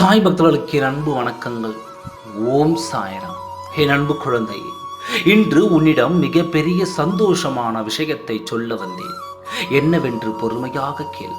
சாய் பக்தர்களுக்கு என் அன்பு வணக்கங்கள். ஓம் சாயரம். என் அன்பு குழந்தை இன்று உன்னிடம் மிகப்பெரிய சந்தோஷமான விஷயத்தை சொல்ல வந்தேன். என்னவென்று பொறுமையாக கேள்.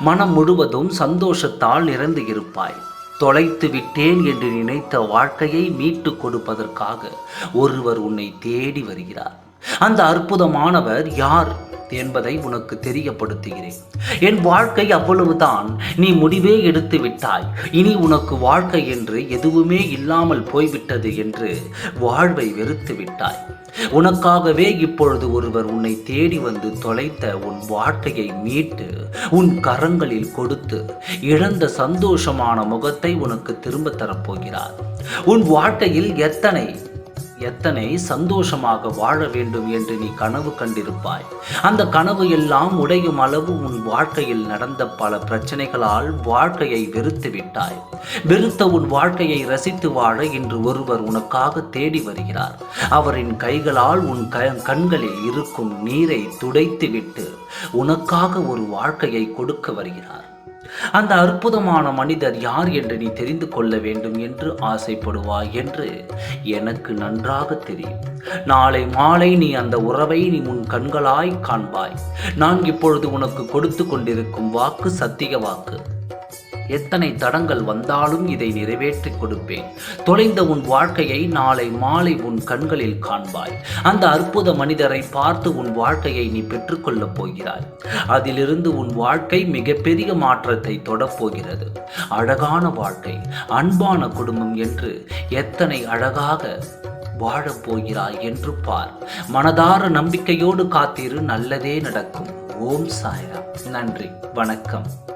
மனம் முழுவதும் சந்தோஷத்தால் நிறைந்து இருப்பாய். தொலைத்து விட்டேன் என்று நினைத்த வாழ்க்கையை மீட்டு கொடுப்பதற்காக ஒருவர் உன்னை தேடி வருகிறார். அந்த அற்புதமானவர் யார்? என்பதை உனக்கு தெரியப்படுத்துகிறேன். என் வாழ்க்கை அவ்வளவுதான். நீ முடிவே எடுத்து விட்டாய். இனி உனக்கு வாழ்க்கை என்று எதுவுமே இல்லாமல் போய்விட்டது என்று வாழ்வை வெறுத்து விட்டாய். உனக்காகவே இப்பொழுது ஒருவர் உன்னை தேடி வந்து தொலைத்த உன் வாழ்க்கையை மீட்டு உன் கரங்களில் கொடுத்து இழந்த சந்தோஷமான முகத்தை உனக்கு திரும்ப தரப்போகிறார். உன் வாழ்க்கையில் எத்தனை எத்தனை சந்தோஷமாக வாழ வேண்டும் என்று நீ கனவு கண்டிருப்பாய். அந்த கனவு எல்லாம் உடையும் அளவு உன் வாழ்க்கையில் நடந்த பல பிரச்சனைகளால் வாழ்க்கையை வெறுத்து விட்டாய். வெறுத்த உன் வாழ்க்கையை ரசித்து வாழ இன்று ஒருவர் உனக்காக தேடி வருகிறார். அவரின் கைகளால் உன் க கண்களில் இருக்கும் நீரை துடைத்துவிட்டு உனக்காக ஒரு வாழ்க்கையை கொடுக்க வருகிறார். அந்த அற்புதமான மனிதர் யார் என்று நீ தெரிந்து கொள்ள வேண்டும் என்று ஆசைப்படுவாய் என்று எனக்கு நன்றாக தெரியும். நாளை மாலை நீ அந்த உறவை நீ உன் கண்களாய் காண்பாய். நான் இப்பொழுது உனக்கு கொடுத்து கொண்டிருக்கும் வாக்கு சத்திய வாக்கு. எத்தனை தடங்கள் வந்தாலும் இதை நிறைவேற்றி கொடுப்பேன். தொலைந்த உன் வாழ்க்கையை நாளை மாலை உன் கண்களில் காண்பாய். அந்த அற்புத மனிதரை பார்த்து உன் வாழ்க்கையை நீ பெற்றுக்கொள்ளப் போகிறாய். அதிலிருந்து உன் வாழ்க்கை மிகப்பெரிய மாற்றத்தை தொடப்போகிறது. அழகான வாழ்க்கை அன்பான குடும்பம் என்று எத்தனை அழகாக வாழப் போகிறாய் என்று பார். மனதார நம்பிக்கையோடு காத்திரு நல்லதே நடக்கும். ஓம் சாய்ராம். நன்றி வணக்கம்.